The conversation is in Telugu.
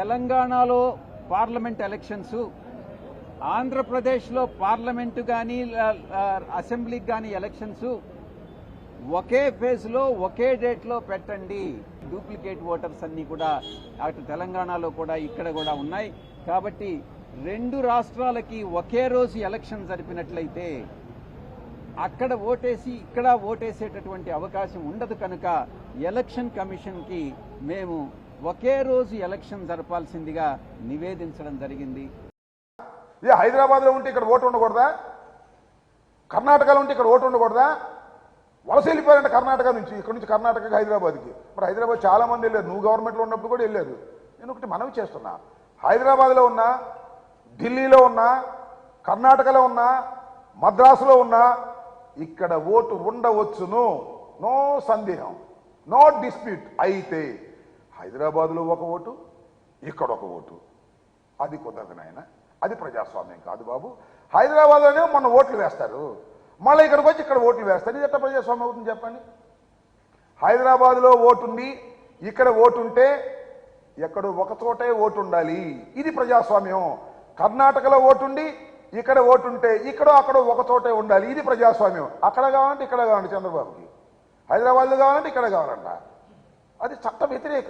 తెలంగాణలో పార్లమెంట్ ఎలక్షన్స్ ఆంధ్రప్రదేశ్లో పార్లమెంటు కానీ అసెంబ్లీకి కానీ ఎలక్షన్స్ ఒకే ఫేజ్లో ఒకే డేట్లో పెట్టండి. డూప్లికేట్ ఓటర్స్ అన్ని కూడా అటు తెలంగాణలో కూడా ఇక్కడ కూడా ఉన్నాయి. కాబట్టి రెండు రాష్ట్రాలకి ఒకే రోజు ఎలక్షన్ జరిపినట్లయితే అక్కడ ఓటేసి ఇక్కడ ఓటేసేటటువంటి అవకాశం ఉండదు కనుక ఎలక్షన్ కమిషన్కి మేము ఒకే రోజు ఎలక్షన్ జరపాల్సిందిగా నివేదించడం జరిగింది. ఏ హైదరాబాద్లో ఉంటే ఇక్కడ ఓటు ఉండకూడదా? కర్ణాటకలో ఉంటే ఇక్కడ ఓటు ఉండకూడదా? వలస వెళ్ళిపోయారంట కర్ణాటక నుంచి ఇక్కడ నుంచి కర్ణాటకకి హైదరాబాద్కి. మరి హైదరాబాద్ చాలా మంది వెళ్ళారు. నువ్వు గవర్నమెంట్లో ఉన్నప్పుడు కూడా వెళ్ళారు. నేను ఒకటి మనవి చేస్తున్నా. హైదరాబాద్లో ఉన్నా ఢిల్లీలో ఉన్నా కర్ణాటకలో ఉన్నా మద్రాసులో ఉన్నా ఇక్కడ ఓటు ఉండవచ్చును. నో సందేహం. No dispute. అయితే హైదరాబాద్లో ఒక ఓటు ఇక్కడ ఒక ఓటు. అది కుదరదు నాయన. అది ప్రజాస్వామ్యం కాదు బాబు. హైదరాబాద్లోనే మొన్న ఓట్లు వేస్తారు. మళ్ళీ ఇక్కడికి వచ్చి ఇక్కడ ఓట్లు వేస్తారు. ఇది ఎట్లా ప్రజాస్వామ్యం అవుతుంది చెప్పండి? హైదరాబాద్లో ఓటుంది ఇక్కడ ఓటుంటే ఎక్కడో ఒక చోటే ఓటు ఉండాలి ఇది ప్రజాస్వామ్యం. కర్ణాటకలో ఓటుండి ఇక్కడ ఓటుంటే ఇక్కడ అక్కడ ఒక చోటే ఉండాలి. ఇది ప్రజాస్వామ్యం. అక్కడ కావాలంటే ఇక్కడ కావాలంటే చంద్రబాబుకి. హైదరాబాద్లో కావాలంటే ఇక్కడ కావాలంట. అది చట్ట వ్యతిరేకం.